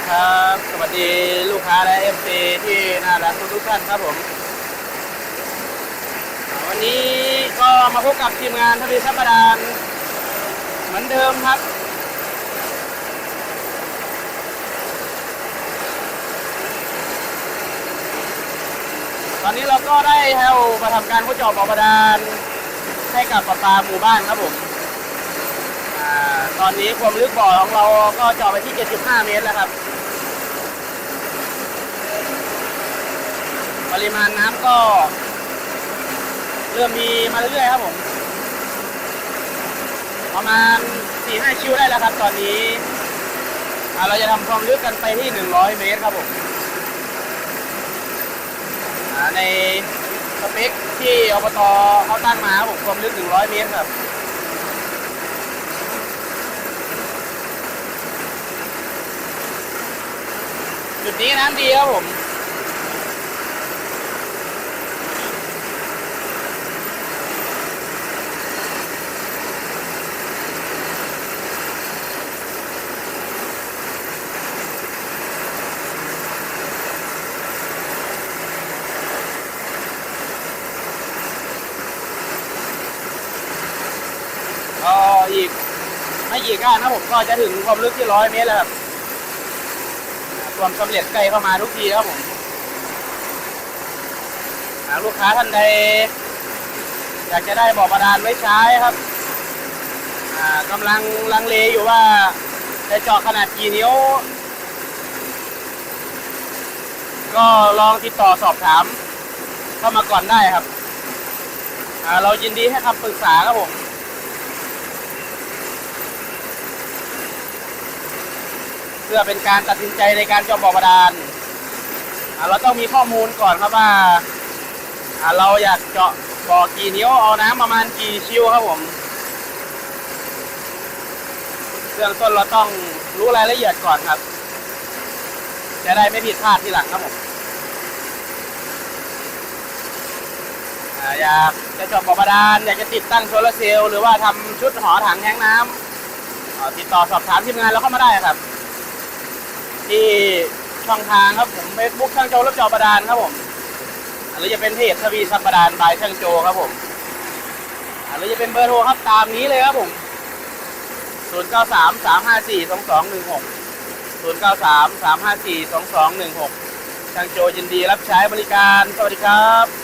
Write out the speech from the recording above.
ดีครับ สวัสดีลูกค้าและเอฟซีที่น่ารักทุกๆท่านครับผม วันนี้ก็มาพบกับทีมงานทวีสัปดานเหมือนเดิมครับ ตอนนี้เราก็ได้แฮวมาทำการขุดเจาะบ่อบาดาลให้กับประปาหมู่บ้านครับผมตอนนี้ความลึกบ่อของเราก็จาะไปที่ 75 เมตรแล้วครับ ริมาณน้ำก็ เริ่มมีมาเรื่อยๆครับผม ประมาณ4-5ชิวได้แล้วครับ ตอนนี้เราจะทำความลึกกันไปที่100เมตรครับผมในสเปคที่อบตเขาตั้งมาครับผมความลึก100เมตรครับจุดนี้น้ำดีครับผม ก็ อีก ไม่กี่ก้าวนะผมก็จะถึงความลึกที่ร้อยเมตรแล้วครับความสำเร็จใกล้เข้ามาทุกทีครับผมหากลูกค้าท่านใด อยากจะได้บ่อบาดาลไว้ใช้ครับอ่ากำลังลังเลอยู่ว่าจะเจาะขนาดกี่นิ้ว ก็ลองติดต่อสอบถาม เข้ามาก่อนได้ครับ เรายินดีให้คำปรึกษาครับผม พื่อเป็นการตัดสินใจในการเจาะบ่อบาดาลเราต้องมีข้อมูลก่อนครับว่าเราอยากเจาะบ่อกี่นิ้วเอาน้ำประมาณกี่ชิวครับผมเรื่องต้นเราต้องรู้รายละเอียดก่อนครับ จะได้ไม่ผิดพลาดทีหลังครับผมอยากจะเจาะบ่อบาดาลอยากจะติดตั้งโซลาร์เซลล์หรือว่าทำชุดหอถังแท้งน้ำติดต่อสอบถามทีมงานเราเข้ามาได้ครับ ที่ช่องทางครับผมเฟซบุ๊กช่างโจรับจอบาดานครับผมหรือจะเป็นเพจทวีซับบาดานบายช่างโจครับผมหรือจะเป็นเบอร์โทรครับตามนี้เลยครับผม0 9 3 3 5 4 2 2 1 6 0 9 3 3 5 4 2 2 1 6 ช่างโจยินดีรับใช้บริการ สวัสดีครับ